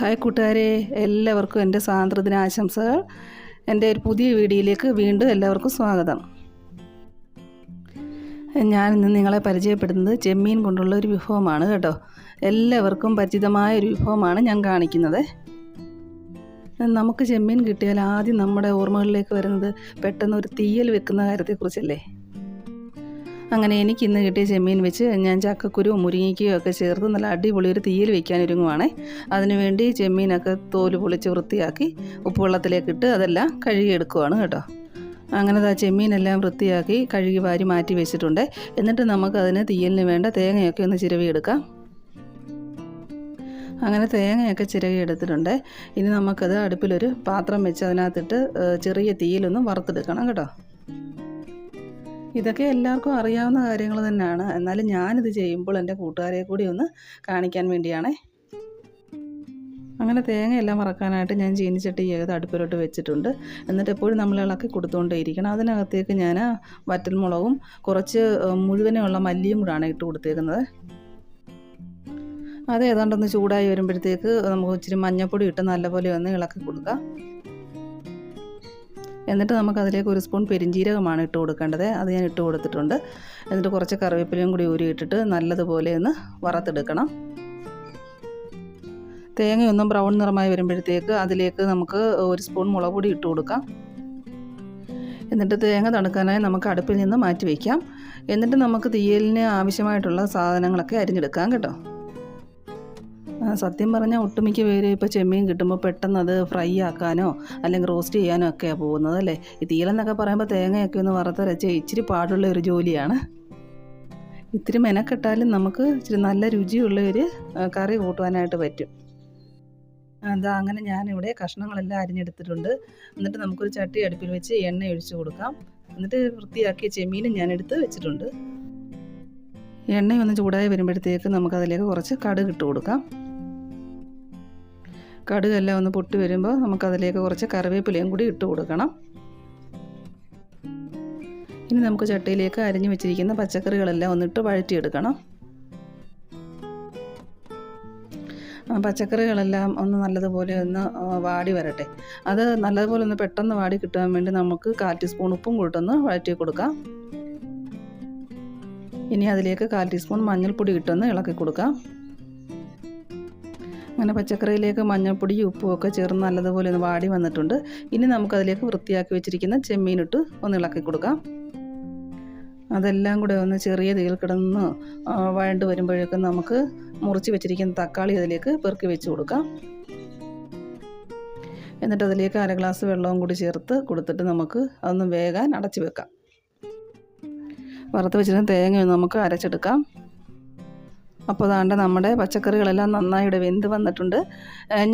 Hi കൂട്ടുകാരെ എല്ലാവർക്കും എന്റെ സ്വാതന്ത്ര്യദിന ആശംസകൾ എന്റെ ഒരു പുതിയ വീഡിയോയിലേക്ക് വീണ്ടും എല്ലാവർക്കും സ്വാഗതം. ഞാൻ ഇന്ന് നിങ്ങളെ പരിചയപ്പെടുന്നത് ചെമ്മീൻ കൊണ്ടുള്ള ഒരു വിഭവമാണ് കേട്ടോ. എല്ലാവർക്കും പരിചിതമായ ഒരു വിഭവമാണ് ഞാൻ കാണിക്കുന്നത്. നമുക്ക് ചെമ്മീൻ കിട്ടിയാൽ ആദ്യം നമ്മുടെ ഓർമ്മകളിലേക്ക് വരുന്നത് പെട്ടെന്ന് ഒരു തീയൽ വെക്കുന്ന കാര്യത്തെക്കുറിച്ചല്ലേ? അങ്ങനെ എനിക്ക് ഇന്ന് കിട്ടിയ ചെമ്മീൻ വെച്ച് ഞാൻ ചക്കക്കുരുവും മുരിങ്ങിക്കുകയും ഒക്കെ ചേർത്ത് നല്ല അടിപൊളി ഒരു തീയിൽ വെക്കാൻ ഒരുങ്ങുവാണേ. അതിനുവേണ്ടി ചെമ്മീനൊക്കെ തോൽ പൊളിച്ച് വൃത്തിയാക്കി ഉപ്പുവെള്ളത്തിലേക്ക് ഇട്ട് അതെല്ലാം കഴുകിയെടുക്കുവാണ് കേട്ടോ. അങ്ങനെ ആ ചെമ്മീനെല്ലാം വൃത്തിയാക്കി കഴുകി വാരി മാറ്റി വെച്ചിട്ടുണ്ട്. എന്നിട്ട് നമുക്കതിന് തീയലിന് വേണ്ട തേങ്ങയൊക്കെ ഒന്ന് ചിരവിയെടുക്കാം. അങ്ങനെ തേങ്ങയൊക്കെ ചിരകി എടുത്തിട്ടുണ്ട് ഇനി നമുക്കത് അടുപ്പിലൊരു പാത്രം വെച്ച് അതിനകത്തിട്ട് ചെറിയ തീയിലൊന്ന് വറുത്തെടുക്കണം കേട്ടോ. ഇതൊക്കെ എല്ലാവർക്കും അറിയാവുന്ന കാര്യങ്ങൾ തന്നെയാണ്. എന്നാലും ഞാനിത് ചെയ്യുമ്പോൾ എന്റെ കൂട്ടുകാരെ കൂടി ഒന്ന് കാണിക്കാൻ വേണ്ടിയാണേ. അങ്ങനെ തേങ്ങയെല്ലാം വറക്കാനായിട്ട് ഞാൻ ചീനിച്ചട്ടി ഏത് അടുപ്പിലോട്ട് വെച്ചിട്ടുണ്ട്. എന്നിട്ട് എപ്പോഴും നമ്മൾ ഇളക്കി കൊടുത്തുകൊണ്ടേയിരിക്കണം അതിനകത്തേക്ക് ഞാൻ വറ്റൽമുളകും കുറച്ച് മുഴുവനുള്ള മല്ലിയും കൂടാണ് ഇട്ട് കൊടുത്തേക്കുന്നത്. അത് ഏതാണ്ടൊന്ന് ചൂടായി വരുമ്പോഴത്തേക്ക് നമുക്ക് ഇച്ചിരി മഞ്ഞൾപ്പൊടി ഇട്ട് നല്ലപോലെ ഒന്ന് ഇളക്കി കൊടുക്കാം. എന്നിട്ട് നമുക്ക് അതിലേക്ക് ഒരു സ്പൂൺ പെരിഞ്ജീരകമാണ് ഇട്ട് കൊടുക്കേണ്ടത്. അത് ഞാൻ ഇട്ട് കൊടുത്തിട്ടുണ്ട്. എന്നിട്ട് കുറച്ച് കറിവേപ്പിലയും കൂടി ഊരി ഇട്ടിട്ട് നല്ലതുപോലെ ഒന്ന് വറുത്തെടുക്കണം. തേങ്ങയൊന്നും ബ്രൗൺ നിറമായി വരുമ്പോഴത്തേക്ക് അതിലേക്ക് നമുക്ക് ഒരു സ്പൂൺ മുളക് പൊടി ഇട്ട് കൊടുക്കാം. എന്നിട്ട് തേങ്ങ തണുക്കാനായി നമുക്ക് അടുപ്പിൽ നിന്ന് മാറ്റി വയ്ക്കാം. എന്നിട്ട് നമുക്ക് തീയലിന് ആവശ്യമായിട്ടുള്ള സാധനങ്ങളൊക്കെ അരിഞ്ഞെടുക്കാം കേട്ടോ. സത്യം പറഞ്ഞാൽ ഒട്ടുമിക്ക പേര് ഇപ്പോൾ ചെമ്മീൻ കിട്ടുമ്പോൾ പെട്ടെന്ന് അത് ഫ്രൈ ആക്കാനോ അല്ലെങ്കിൽ റോസ്റ്റ് ചെയ്യാനോ ഒക്കെയാണ് പോകുന്നത് അല്ലേ? ഈ തീലെന്നൊക്കെ പറയുമ്പോൾ തേങ്ങയൊക്കെ ഒന്ന് വറുത്തരച്ച് ഇച്ചിരി പാടുള്ള ഒരു ജോലിയാണ്. ഇത്തിരി മെനക്കെട്ടാലും നമുക്ക് ഇച്ചിരി നല്ല രുചിയുള്ള ഒരു കറി കൂട്ടുവാനായിട്ട് പറ്റും. അതാ അങ്ങനെ ഞാനിവിടെ കഷ്ണങ്ങളെല്ലാം അരിഞ്ഞെടുത്തിട്ടുണ്ട്. എന്നിട്ട് നമുക്കൊരു ചട്ടി അടുപ്പിൽ വെച്ച് എണ്ണ ഒഴിച്ചു കൊടുക്കാം. എന്നിട്ട് വൃത്തിയാക്കിയ ചെമ്മീനും ഞാൻ എടുത്ത് വെച്ചിട്ടുണ്ട്. എണ്ണ ഒന്ന് ചൂടായി വരുമ്പോഴത്തേക്ക് നമുക്കതിലേക്ക് കുറച്ച് കടുക് ഇട്ട് കൊടുക്കാം. കടുകെല്ലാം ഒന്ന് പൊട്ടി വരുമ്പോൾ നമുക്കതിലേക്ക് കുറച്ച് കറിവേപ്പിലയും കൂടി ഇട്ട് കൊടുക്കണം. ഇനി നമുക്ക് ചട്ടിയിലേക്ക് അരിഞ്ഞു വെച്ചിരിക്കുന്ന പച്ചക്കറികളെല്ലാം ഒന്നിട്ട് വഴറ്റിയെടുക്കണം. പച്ചക്കറികളെല്ലാം ഒന്ന് നല്ലതുപോലെ ഒന്ന് വാടി വരട്ടെ. അത് നല്ലതുപോലെ ഒന്ന് പെട്ടെന്ന് വാടി കിട്ടാൻ വേണ്ടി നമുക്ക് കാൽ ടീസ്പൂൺ ഉപ്പും കൂട്ടൊന്ന് വഴറ്റി കൊടുക്കാം. ഇനി അതിലേക്ക് കാൽ ടീസ്പൂൺ മഞ്ഞൾപ്പൊടി ഇട്ടൊന്ന് ഇളക്കി കൊടുക്കാം. അങ്ങനെ പച്ചക്കറിയിലേക്ക് മഞ്ഞൾപ്പൊടിയും ഉപ്പും ഒക്കെ ചേർന്ന് നല്ലതുപോലെ ഒന്ന് വാടി വന്നിട്ടുണ്ട്. ഇനി നമുക്കതിലേക്ക് വൃത്തിയാക്കി വെച്ചിരിക്കുന്ന ചെമ്മീനിട്ട് ഒന്ന് ഇളക്കി കൊടുക്കാം. അതെല്ലാം കൂടെ ഒന്ന് ചെറിയ തീയിൽ കിടന്ന് വഴണ്ട് വരുമ്പോഴേക്കും നമുക്ക് മുറിച്ച് വെച്ചിരിക്കുന്ന തക്കാളി അതിലേക്ക് പെറുക്കി വെച്ച് കൊടുക്കാം. എന്നിട്ട് അതിലേക്ക് അര ഗ്ലാസ് വെള്ളവും കൂടി ചേർത്ത് കൊടുത്തിട്ട് നമുക്ക് അതൊന്ന് വേകാൻ അടച്ചു വെക്കാം. വറുത്ത് വെച്ചിരുന്ന തേങ്ങ നമുക്ക് അരച്ചെടുക്കാം. അപ്പോൾ അതാണ്ട് നമ്മുടെ പച്ചക്കറികളെല്ലാം നന്നായി ഇവിടെ വെന്ത് വന്നിട്ടുണ്ട്.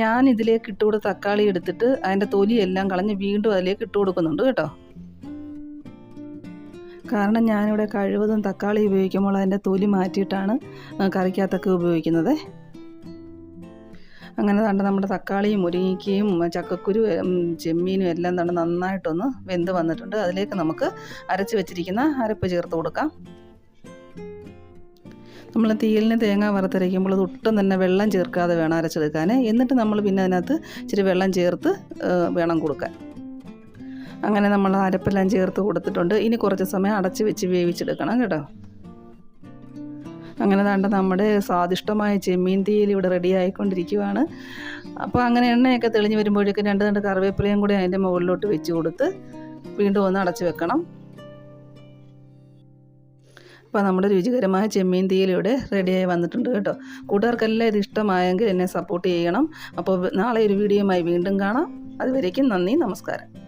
ഞാൻ ഇതിലേക്ക് ഇട്ട് കൊടുത്ത തക്കാളി എടുത്തിട്ട് അതിന്റെ തൊലിയെല്ലാം കളഞ്ഞ് വീണ്ടും അതിലേക്ക് ഇട്ട് കൊടുക്കുന്നുണ്ട് കേട്ടോ. കാരണം ഞാനിവിടെ കഴിവതും തക്കാളി ഉപയോഗിക്കുമ്പോൾ അതിന്റെ തൊലി മാറ്റിയിട്ടാണ് കറിക്കകത്തൊക്കെ ഉപയോഗിക്കുന്നത്. അങ്ങനെ തണ്ട് നമ്മുടെ തക്കാളിയും മുരിങ്ങയ്ക്കയും ചക്കക്കുരു ചെമ്മീനും എല്ലാം തണ്ട് നന്നായിട്ടൊന്ന് വെന്ത് വന്നിട്ടുണ്ട്. അതിലേക്ക് നമുക്ക് അരച്ച് വെച്ചിരിക്കുന്ന അരപ്പ് ചേർത്ത് കൊടുക്കാം. നമ്മൾ തീയലിന് തേങ്ങ വറുത്തരയ്ക്കുമ്പോൾ അത് ഒട്ടും തന്നെ വെള്ളം ചേർക്കാതെ വേണം അരച്ചെടുക്കാൻ. എന്നിട്ട് നമ്മൾ പിന്നെ അതിനകത്ത് ഇച്ചിരി വെള്ളം ചേർത്ത് വേണം കൊടുക്കാൻ. അങ്ങനെ നമ്മൾ അരപ്പെല്ലാം ചേർത്ത് കൊടുത്തിട്ടുണ്ട്. ഇനി കുറച്ച് സമയം അടച്ച് വെച്ച് വേവിച്ചെടുക്കണം കേട്ടോ. അങ്ങനെ താണ്ട നമ്മുടെ സ്വാദിഷ്ടമായ ചെമ്മീൻ തീയൽ ഇവിടെ റെഡി ആയിക്കൊണ്ടിരിക്കുവാണ്. അപ്പോൾ അങ്ങനെ എണ്ണയൊക്കെ തെളിഞ്ഞ് വരുമ്പോഴേക്കും രണ്ട് രണ്ട് കറിവേപ്പിലയും കൂടി അതിന്റെ മുകളിലോട്ട് വെച്ച് കൊടുത്ത് വീണ്ടും ഒന്ന് അടച്ച് വെക്കണം. അപ്പോൾ നമ്മുടെ രുചികരമായ ചെമ്മീൻ തീയിലൂടെ റെഡിയായി വന്നിട്ടുണ്ട് കേട്ടോ. കൂട്ടുകാർക്കെല്ലാം ഇത് ഇഷ്ടമായെങ്കിൽ എന്നെ സപ്പോർട്ട് ചെയ്യണം. അപ്പോൾ നാളെ ഒരു വീഡിയോയുമായി വീണ്ടും കാണാം. അതുവരേക്കും നന്ദി നമസ്കാരം.